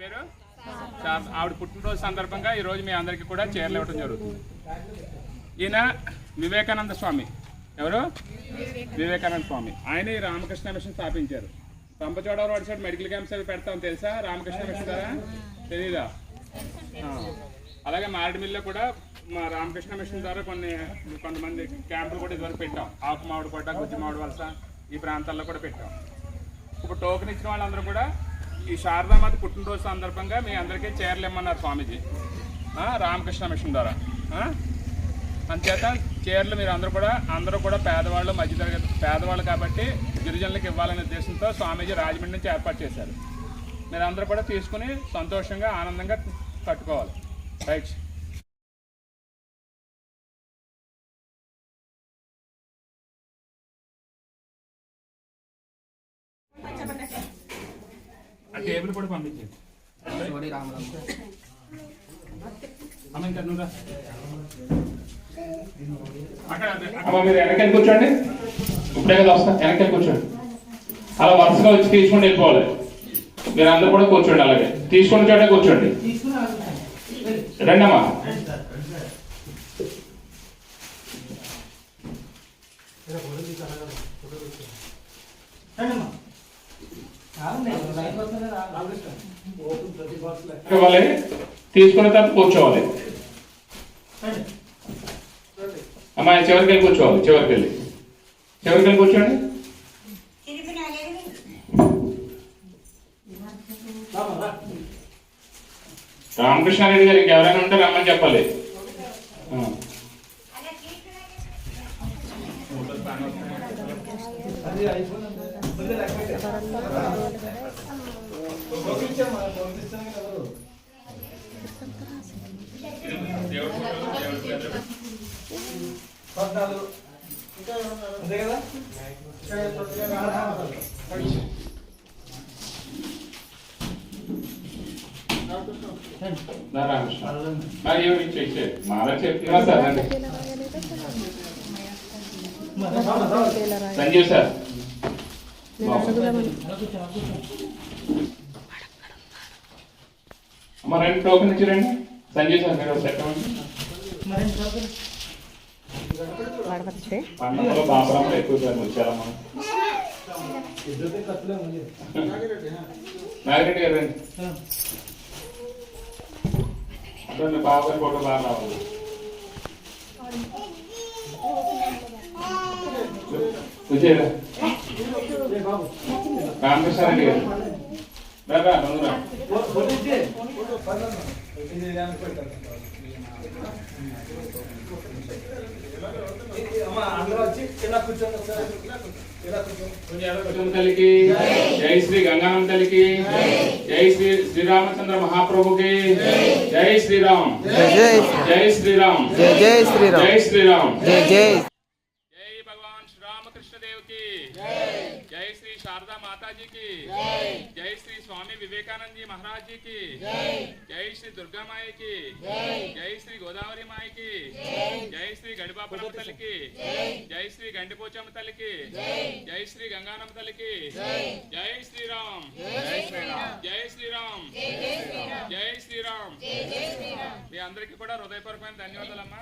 పేరు? ఆవిడ పుట్టినరోజు సందర్భంగా ఈరోజు మీ అందరికీ కూడా చీరలు ఇవ్వడం జరుగుతుంది. ఈయన వివేకానంద స్వామి. ఎవరు? వివేకానంద స్వామి. ఆయన ఈ రామకృష్ణ మిషన్ స్థాపించారు. రంపచోడవరం వాడి సైడ్ మెడికల్ క్యాంప్స్ అవి పెడతాం తెలుసా? రామకృష్ణ మిషన్ ద్వారా? తెలీదా? అలాగే మారేడుమిల్లిలో కూడా మా రామకృష్ణ మిషన్ ద్వారా కొన్ని కొంతమంది క్యాంపులు కూడా ఇదివరకు పెట్టాం. ఆకు మామిడి కొట్ట గుజ్జి మామిడి వలస ఈ ప్రాంతాల్లో కూడా పెట్టాం. ఇప్పుడు టోకెన్ ఇచ్చిన వాళ్ళందరూ కూడా ఈ శారదామాత పుట్టినరోజు సందర్భంగా మీ అందరికీ చీరలు ఇమ్మన్నారు స్వామీజీ. రామకృష్ణ మిషన్ ద్వారా. ఆ? అంచేత చీరలు మీరు అందరూ కూడా అందరూ కూడా పేదవాళ్ళు మధ్యతరగతి పేదవాళ్ళు కాబట్టి గిరిజనులకు ఇవ్వాలనే ఉద్దేశంతో స్వామీజీ రాజమండ్రి నుంచి ఏర్పాటు చేశారు. మీరు అందరూ కూడా తీసుకుని సంతోషంగా ఆనందంగా కట్టుకోవాలి. రైట్. టేబుల్ కూడా అమ్మ మీరు వెనకెళ్ళి కూర్చోండి. ఇప్పుడే కదా వస్తా. వెనకెళ్ళి కూర్చోండి. అలా వరుసగా వచ్చి తీసుకొని వెళ్ళిపోవాలి. మీరు అందరూ కూడా కూర్చోండి అలాగే. తీసుకున్న చోటే కూర్చోండి. రండి అమ్మా ఇవ్వాలి. తీసుకున్న తర్వాత కూర్చోవాలి. అమ్మా చివరికి వెళ్ళి కూర్చోవాలి చివరికి వెళ్ళి. చివరికి వెళ్ళి కూర్చోండి. రామకృష్ణారెడ్డి గారు ఇంకెవరైనా ఉంటే రమ్మని చెప్పాలి. ఆ. నా రామకృష్ణ మరి ఏమి ఇచ్చే మాలా చెప్తున్నా సార్ రండి. సంజీవ్ సార్ అమ్మ రెండు టోకెన్ ఇచ్చి రండి సంజీవ్ సార్ మీరు సెట్ పండుగలో బాపరాలు ఎక్కువ సార్ వచ్చారమ్మా నాగిరెడ్డి గారు రండి. అటువంటి బాబాయ్ ఫోటో బాగా రావాలి. విజయరా తల్లికి జై శ్రీ గంగానం తల్లికి జై శ్రీ శ్రీరామచంద్ర మహాప్రభుకి జై శ్రీరామ్ జై జై జై శ్రీరామ్ జై జై శ్రీరామ్ జై శ్రీరామ్ జై జై జై భగవాన్ శ్రీరామకృష్ణ దేవ్ కి జై శ్రీ శారదా మాతాజీ కి జై శ్రీ స్వామి వివేకానంద जी महाराज जी की జై శ్రీ దుర్గా మాయకి జై శ్రీ గోదావరి మాయకి జై శ్రీ గడిబాపురమ్మ తల్లికి జై శ్రీ గండిపోచమ్మ తల్లికి జై శ్రీ గంగానమ్మ తల్లికి జై శ్రీరామ్ జై శ్రీరామ్ జై శ్రీరామ్ జై శ్రీరామ్ మీ అందరికీ కూడా హృదయపూర్వకమైన ధన్యవాదాలమ్మా